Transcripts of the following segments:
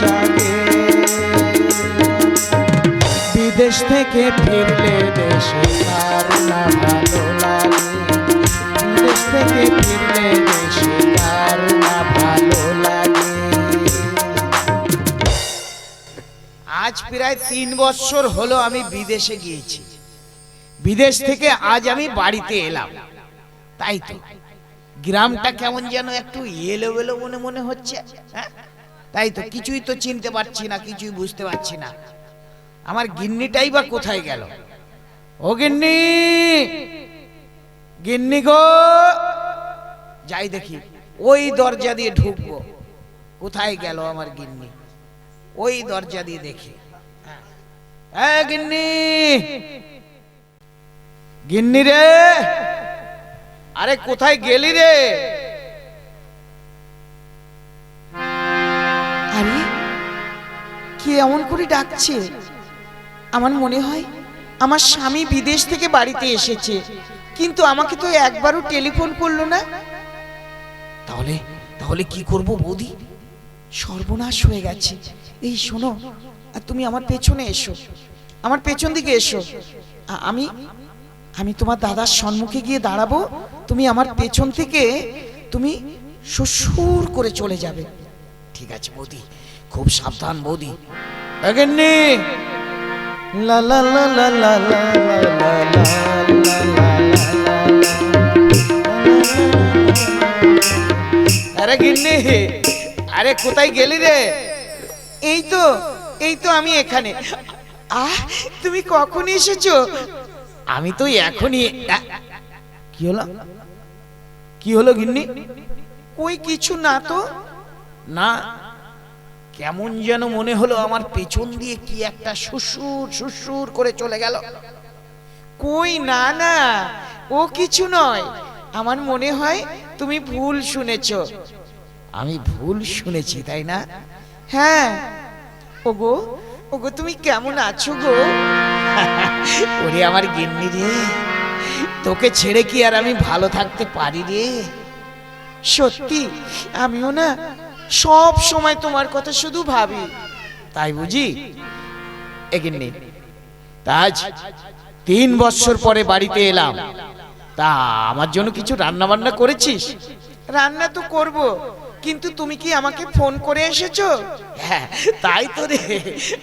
জাগে বিদেশ থেকে ফিরলে দেশে আর না ভালো লাগে। বিদেশ থেকে ফিরলে দেশে আর না ভালো লাগে। আজ প্রায় তিন বছর হলো আমি বিদেশে গিয়েছি। বিদেশ থেকে আজ আমি বাড়িতে এলাম। তাই তো। গ্রামটা কেমন যেন একটু এলোবেলো মনে মনে হচ্ছে হ্যাঁ? তাই তো কিছুই তো চিনতে পারছি না, কিছুই বুঝতে পারছি না। আমার গিন্নিটাই বা কোথায় গেল? ও গিন্নি! গিন্নি গো! যাই দেখি, ওই দরজা দিয়ে ঢুকবো। কোথায় গেল আমার গিন্নি? ওই দরজা দিয়ে দেখি। গিন্নি! গিন্নি রে! আরে কোথায় গেলি রে? এমন করে ডাকছে। আমার মনে হয় আমার স্বামী বিদেশ থেকে বাড়িতে এসেছে। কিন্তু আমাকে তো একবারও টেলিফোন করল না। তাহলে তাহলে কি করব বৌদি? সর্বনাশ হয়ে গেছে। এই শোনো আর তুমি আমার পেছনে এসো। আমার পেছন দিকে এসো। আমি আমি তোমার দাদার সম্মুখে গিয়ে দাঁড়াবো। তুমি আমার পেছন থেকে তুমি শ্বশুর করে চলে যাবে। ঠিক আছে বৌদি। খুব সাবধান বৌদি গিন্নি আরে কোথায় গেলি রে এই তো এই তো আমি এখানে আহ তুমি কখন এসেছ আমি তো এখনই কি হলো কি হলো গিন্নি কই কিছু না তো না কেমন যেন মনে হলো আমার পেছন দিয়ে কি একটা শ্বশুর শ্বশুর করে চলে গেল। কই না না, ও কিছু নয়। আমার মনে হয় তুমি ভুল শুনেছ। আমি ভুল শুনেছি, তাই না? হ্যাঁ। ওগো ওগো, তুমি কেমন আছো গো? ওরে আমার গিন্নি রে, তোকে ছেড়ে কি আর আমি ভালো থাকতে পারি রে? সত্যি, আমিও না সব সময় তোমার কথা শুধু ভাবি। তাই বুঝি? এ গিন্নি তাজ তিন বছর পরে বাড়িতে এলাম। তা আমার জন্য কিছু রান্না বান্না করেছিস? রান্না তো করব কিন্তু তুমি কি আমাকে ফোন করে এসেছ? হ্যাঁ তাই তো রে।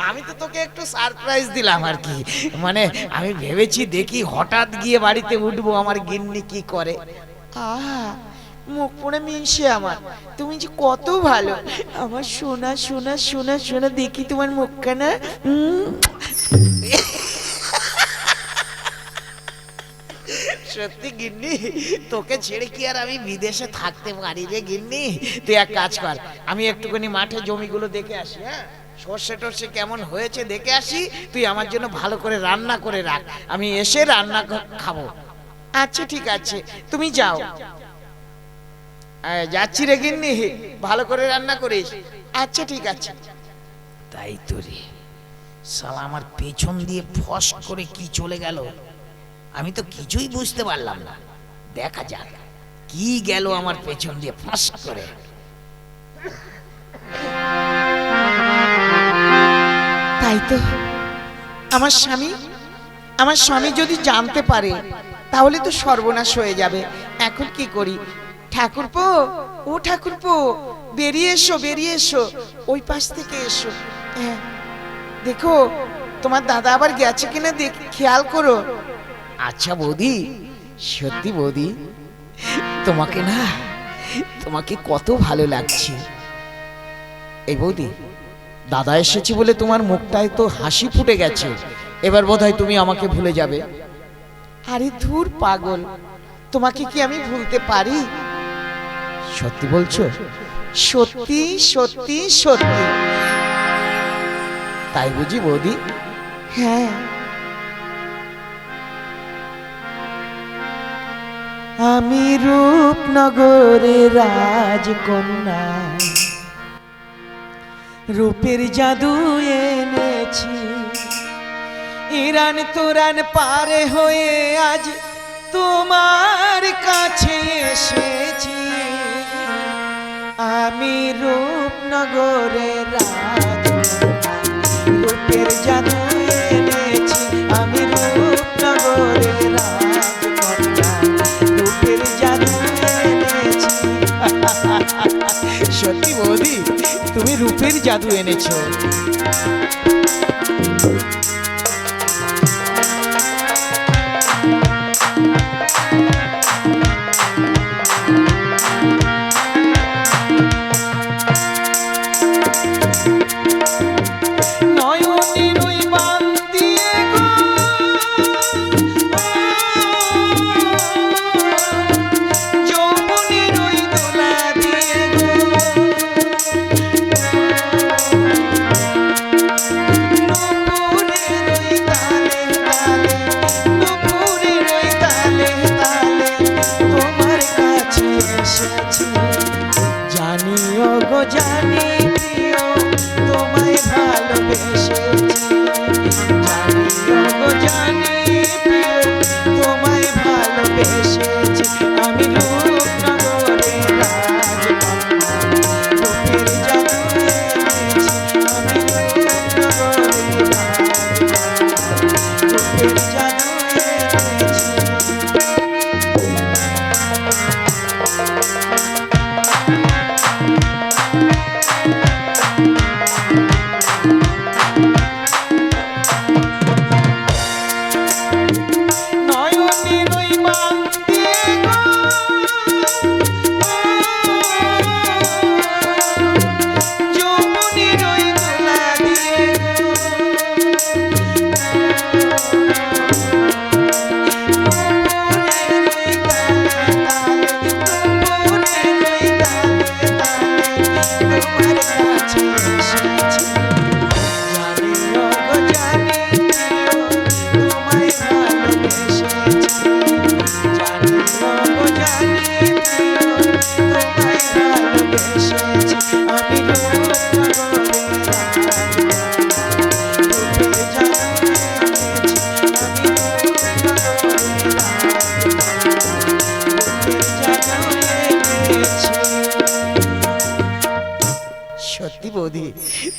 আমি তো তোকে একটু সারপ্রাইজ দিলাম আর কি। মানে আমি ভেবেছি দেখি হঠাৎ গিয়ে বাড়িতে উঠবো আমার গিন্নি কি করে? আহা মুখ পড়ে মিনসে আমার। তুমি যে কত ভালো। আমার দেখি তোমার মুখখানা। সত্যি গিন্নি, তোকে ছেড়ে কি আর আমি বিদেশে থাকতে পারি রে গিন্নি? তুই এক কাজ কর, আমি একটুখানি মাঠে জমিগুলো দেখে আসি হ্যাঁ? সর্ষে টর্ষে কেমন হয়েছে দেখে আসি, তুই আমার জন্য ভালো করে রান্না করে রাখ। আমি এসে রান্না খাব। আচ্ছা ঠিক আছে। তুমি যাও। যাচ্ছি রে গিন্নি। ভালো করে রান্না করিস। আচ্ছা ঠিক আছে। তাই তো রে। সালা আমার পেছন দিয়ে ফস করে কি চলে গেল? আমি তো কিছুই বুঝতে পারলাম না। দেখা যাক কি গেল আমার পেছন দিয়ে ফস করে। তাই তো। আমার স্বামী আমার স্বামী যদি জানতে পারে তাহলে তো সর্বনাশ হয়ে যাবে। এখন কি করি? ঠাকুরপো ও ঠাকুরপো বেরিয়ে এসো বেরিয়ে এসো ওই পাশ থেকে এসো। হ্যাঁ দেখো তোমার দাদা আবার গেছে কিনা দেখ খেয়াল করো। আচ্ছা বৌদি সত্যি বৌদি তোমাকে না তোমাকে কত ভালো লাগছে। এই বৌদি দাদা এসেছে বলে তোমার মুখটায় তো হাসি ফুটে গেছে। এবার বোধহয় তুমি আমাকে ভুলে যাবে। আরে ধুর পাগল তোমাকে কি আমি ভুলতে পারি? সত্যি বলছো? সত্যি সত্যি সত্যি। তাই বুঝি বৌদি? হ্যাঁ। আমি রূপনগরে রাজকন্যা। রূপের জাদু এনেছি। ইরান তুরান পারে হয়ে আজ তোমার কাছে এসেছি। আমি রূপনগরে রাজা রূপের জাদু এনেছি, আমি রূপনগরে রাজকন্যা রূপের জাদু এনেছি। সত্যি বৌদি, তুমি রূপের জাদু এনেছো।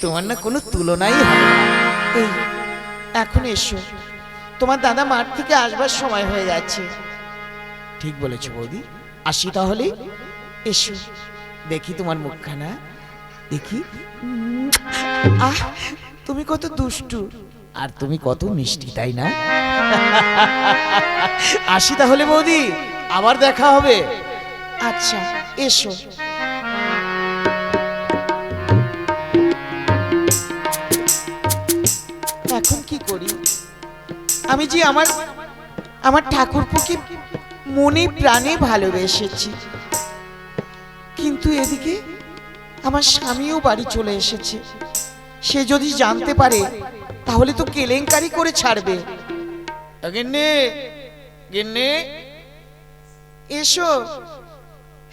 তোমার না কোনো তুলনাই এই, এখন এসো। তোমার দাদা মাঠ থেকে আসবার সময় হয়ে যাচ্ছে। ঠিক বলেছ বৌদি। আসি তাহলে। এসো। দেখি তোমার মুখখানা। দেখি। আহ, তুমি কত দুষ্টু। আর তুমি কত মিষ্টি, তাই না? আসি তাহলে বৌদি। আবার দেখা হবে। আচ্ছা এসো। আমি যে আমার আমার ঠাকুরপুকে মনে প্রাণে ভালোবেসেছি। কিন্তু এদিকে আমার স্বামীও বাড়ি চলে এসেছে। সে যদি জানতে পারে তাহলে তো কেলেঙ্কারি করে ছাড়বে। গিন্নি গিন্নি। এসো।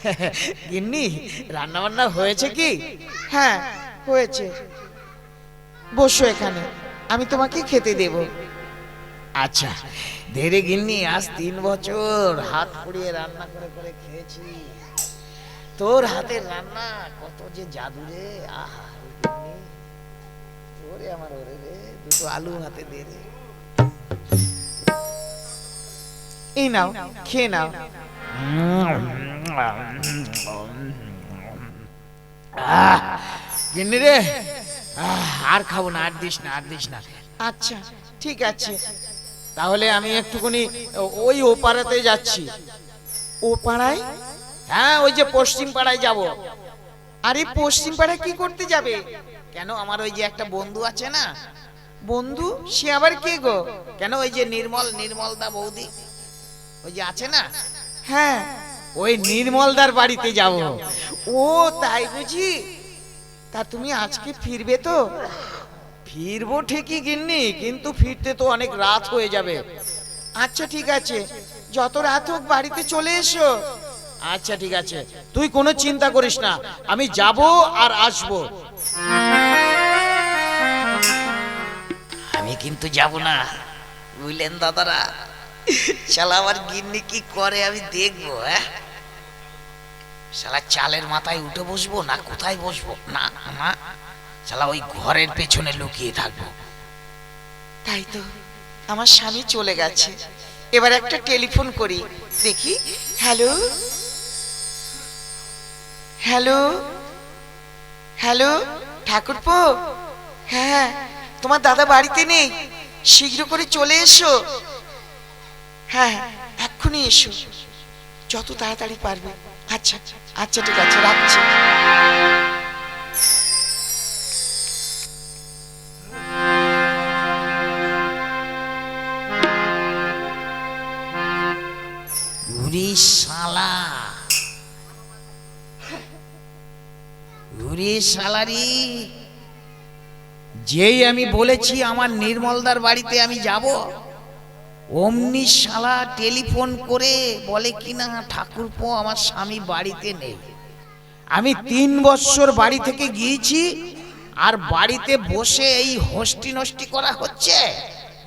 গিন্নি রান্না বান্না হয়েছে কি? হ্যাঁ হয়েছে। বসো এখানে আমি তোমাকে খেতে দেব। আচ্ছা ধীরে গিন্নি, আজ তিন বছর হাত পুড়িয়ে রান্না করে করে খেয়েছি। তোর হাতের রান্না কত যে জাদু রে, আহা রে গিন্নি। ওরে আমার ওরে রে, দুটো আলু হাতে দে রে। এই নাও, খেয়ে নাও। গিন্নি রে আর খাব না, আর দিস না, আর দিস না। আচ্ছা ঠিক আছে। তাহলে আমি একটুখানি ওই ও পাড়াতে যাচ্ছি। ও পাড়ায় হ্যাঁ ওই যে পশ্চিম পাড়ায় যাব। আরে পশ্চিম পাড়ায় কি করতে যাবে? কেন আমার ওই যে একটা বন্ধু আছে না? বন্ধু? সে আবার কে গো? কেন ওই যে নির্মল নির্মলদা বৌদি? ওই যে আছে না? হ্যাঁ। ওই নির্মলদার বাড়িতে যাব। ও তাই বুঝি? তা তুমি আজকে ফিরবে তো? ফিরবো ঠিকই গিন্নি, কিন্তু ফিরতে তো অনেক রাত হয়ে যাবে। আচ্ছা ঠিক আছে। যত রাত হোক, বাড়িতে চলে এসো। আচ্ছা ঠিক আছে। তুই কোনো চিন্তা করিস না। আমি যাব আর আসব। আমি কিন্তু যাব না। বুঝলেন দাদারা? শালা, আমার গিন্নি কি করে আমি দেখব হ্যাঁ? শালা, চালের মাথায় উঠে বসবো না, কোথায় বসবো? না না শালা, ওই ঘরের পেছনে লুকিয়ে থাকব। তাই তো, আমার স্বামী চলে গেছে। এবার একটা টেলিফোন করি, দেখি। হ্যালো? হ্যালো? হ্যালো? ঠাকুরপো? হ্যাঁ তোমার দাদা বাড়িতে নেই। শীঘ্র করে চলে এসো। হ্যাঁ এক্ষুনি এসো। যত তাড়াতাড়ি পারবে। আচ্ছা আচ্ছা ঠিক আছে, রাখছি। ঘুরি শালারি। যেই আমি বলেছি আমার নির্মলদার বাড়িতে আমি যাব, অমনি শালা টেলিফোন করে বলে কিনা, ঠাকুরপো, আমার স্বামী বাড়িতে নেই। আমি তিন বছর বাড়ি থেকে গিয়েছি, আর বাড়িতে বসে এই হস্টি নষ্টি করা হচ্ছে।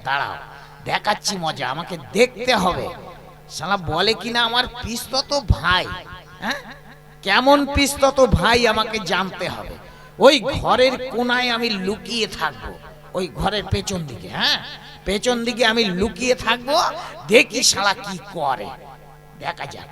দাঁড়াও, দেখাচ্ছি মজা, আমাকে দেখতে হবে। শালা বলে কিনা, আমার পিস্ত তো ভাই হ্যাঁ? কেমন পিস্তত ভাই আমাকে জানতে হবে। ওই ঘরের কোনায় আমি লুকিয়ে থাকব। ওই ঘরের পেছন দিকে হ্যাঁ? পেছন দিকে আমি লুকিয়ে থাকব, দেখি শালা কি করে। দেখা যাক।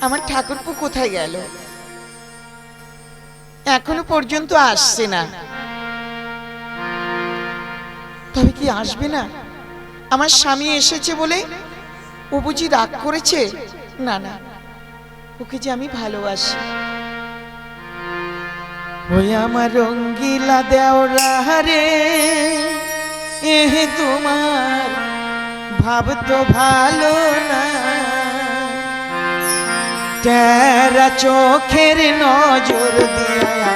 আমার ঠাকুরপো কোথায় গেল? এখনও পর্যন্ত আসছে না। তবে কি আসবে না? আমার স্বামী এসেছে বলে ও বুঝি রাগ করেছে? না না। ওকে যে আমি ভালোবাসি। ওই আমার রঙ্গিলা দেওরা রে এহ তোমার ভাব তো ভালো না। টেরা চোখের নজর দিয়ে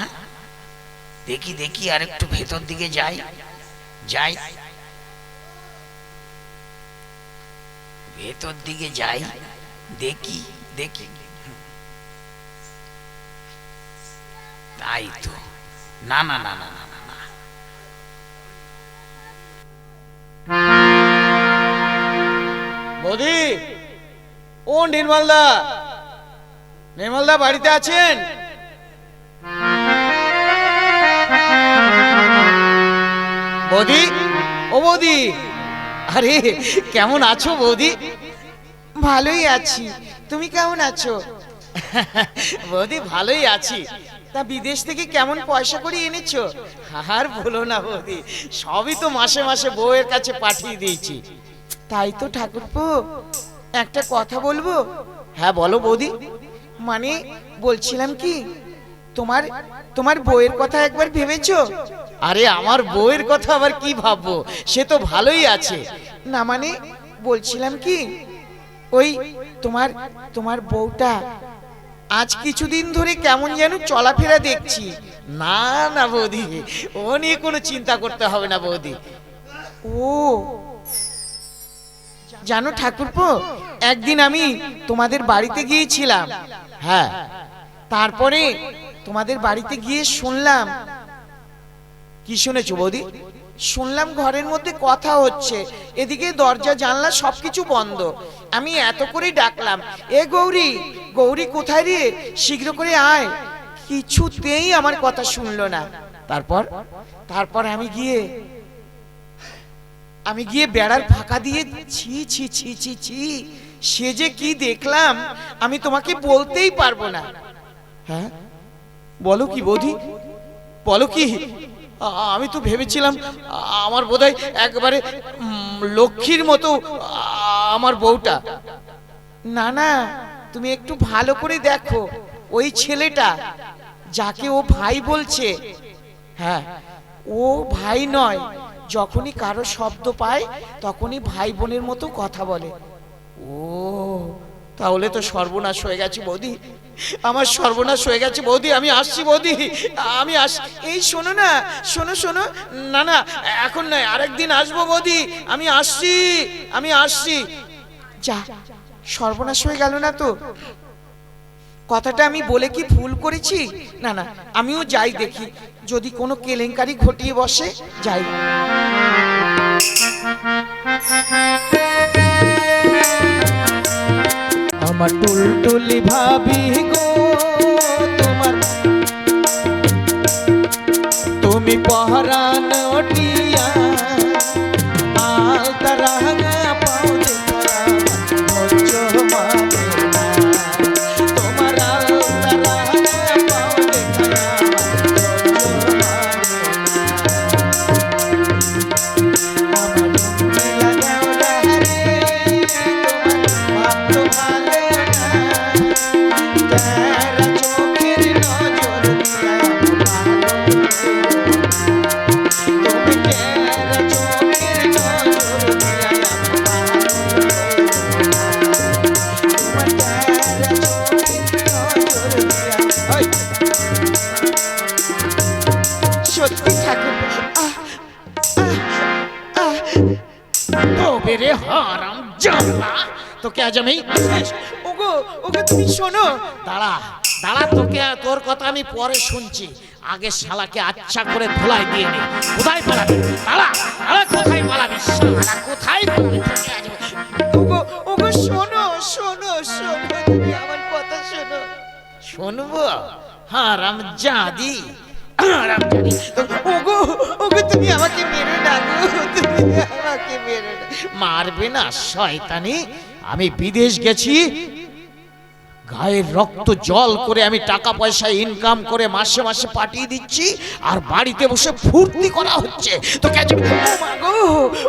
হ্যাঁ দেখি দেখি, আর একটু ভেতর দিকে যাই। যাই। ভেতর দিকে যাই। দেখি দেখি। তাই তো। না না না না বৌদি ও নির্মলদা? নির্মলদা বাড়িতে আছেন? বৌদি? ও বৌদি। আরে কেমন আছো বৌদি? ভালোই আছি। তুমি কেমন আছো? বৌদি ভালোই আছি। তা বিদেশ থেকে কেমন পয়সা করে এনেছো? আর বলো না বৌদি সবই তো মাসে মাসে বউয়ের কাছে পাঠিয়ে দিয়েছি। তাই তো ঠাকুরপো একটা কথা বলব? হ্যাঁ বলো বৌদি। মানে বলছিলাম কি তোমার তোমার বইয়ের কথা একবার ভেবেছো? আরে আমার বউয়ের কথা আবার কি ভাববো? সে তো ভালোই আছে। না মানে বলছিলাম কি ওই তোমার তোমার বউটা আজ কিছুদিন ধরে কেমন যেন চলাফেরা দেখছি। না না বৌদি ও নিয়ে কোনো চিন্তা করতে হবে না বৌদি। ও। জানো ঠাকুরপো একদিন আমি তোমাদের বাড়িতে গিয়েছিলাম। হ্যাঁ। তারপরে তোমাদের বাড়িতে গিয়ে শুনলাম কি শুনেছো বৌদি? শুনলাম ঘরের মধ্যে কথা হচ্ছে। এদিকে দরজা, জানলা সবকিছু বন্ধ। আমি এত করে ডাকলাম, এ গৌরী গৌরী কোথায় রে? শীঘ্র করে আয়। কিছুতেই আমার কথা শুনলো না। তারপর? তারপর আমি গিয়ে আমি গিয়ে বেড়ার ফাঁকা দিয়ে ছি ছি ছি ছি ছি, সে যে কি দেখলাম, আমি তোমাকে বলতেই পারব না। হ্যাঁ? বলো কি বৌদি? বলো কি? আমি তো ভেবেছিলাম আমার বোধহয় একবারে লক্ষ্মীর মতো আমার বউটা। না না, তুমি একটু ভালো করে দেখো, ওই ছেলেটা যাকে ও ভাই বলছে হ্যাঁ ও ভাই নয়, যখনই কারও শব্দ পায়, তখনই ভাই বোনের মতো কথা বলে। ও তাহলে তো সর্বনাশ হয়ে গেছে বৌদি। আমার সর্বনাশ হয়ে গেছে বৌদি, আমি আসছি বৌদি। আমি আস, এই শোনো না, শোনো শোনো। না না, এখন নয়, আরেকদিন আসব বৌদি। আমি আসছি আমি আসছি। যা, সর্বনাশ হয়ে গেল না তো? কথাটা আমি বলে কি ভুল করেছি? না না, আমিও যাই দেখি। যদি কোনো কেলেঙ্কারি ঘটিয়ে বসে, যাই। আমার টুলটুলি ভাবি গো তোমার তুমি পহরানোটিয়া রে হারাম জানলা। তোকে আজ আমি ওগো ওগো তুমি শোনো। দাঁড়া দাঁড়া তোকে তোর কথা আমি পরে শুনছি। আগে শালাকে আচ্ছা করে ধুলাই দিয়ে নে। কোথায় পালাবি? দাঁড়া দাঁড়া কোথায় পালাবি? শালা কোথায় ওগো ওগো শোনো শোনো শোনো তুমি আমার কথা শোনো। শুনব? হারাম জাদি। হারাম জাদি। ওগো ওগো তুমি আমাকে মেরো না গো। তুমি আমাকে মেরো মারবে না, শয়তানি। আমি বিদেশ গেছি, গায়ের রক্ত জল করে আমি টাকা পয়সা ইনকাম করে মাসে মাসে পাঠিয়ে দিচ্ছি, আর বাড়িতে বসে ফুর্তি করা হচ্ছে। আজ ও মা গো,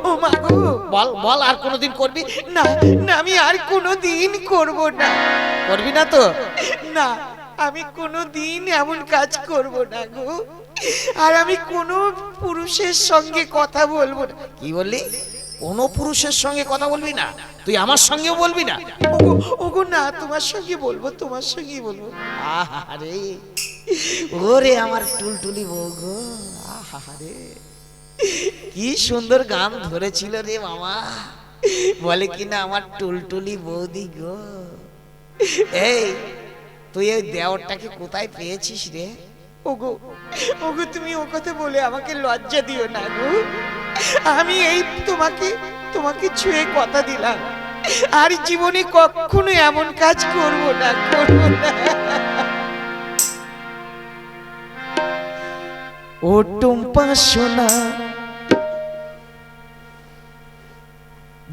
ও মা গো। বল বল, আর কোনোদিন করবি? না না, আমি আর কোনোদিন করব না। করবি না তো? না, আমি কোনোদিন এমন কাজ করব না গো। আর আমি কোনো পুরুষের সঙ্গে কথা বলব না। কি বললি? কোনো পুরুষের সঙ্গে কথা বলবি না। তুই আমার সঙ্গেও বলবি না। ওগো ওগো না তোমার সঙ্গে বলব তোমার সঙ্গে বলব। আহারে ওরে আমার টুলটুলি বউ গো আহারে। কি সুন্দর গান ধরেছিল রে মামা। বলে কিনা আমার টুলটুলি বৌদি গো। এই তুই এই দেওরটাকে কোথায় পেয়েছিস রে? ওগো ওগো তুমি ও কথা বলে আমাকে লজ্জা দিও না গো। আমি এই তোমাকে তোমাকে ছুঁয়ে কথা দিলাম। আর জীবনে কখনো এমন কাজ করব না করব না। ও টুম্পা সোনা,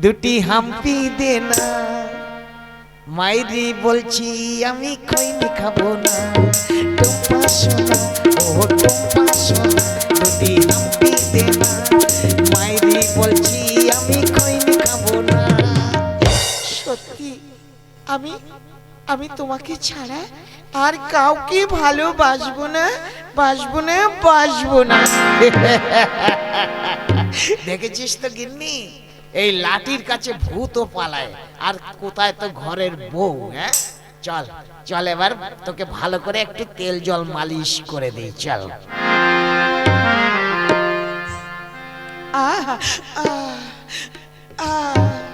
দুটি হাম্পি দে না। মাইরি বলছি, আমি খৈনি খাব না। টুম্পা সোনা, ও টুম্পা সোনা। আমি তোমাকে ছাড়া আর কাউকে ভালোবাসবো না বাসবো না বাসবো না। দেখেছিস তো গিন্নি? এই লাঠির কাছে ভূতও পালায় আর কোথায় তো ঘরের বউ হ্যাঁ? চল চল এবার তোকে ভালো করে একটু তেল জল মালিশ করে দিই চল। আহা, আহ,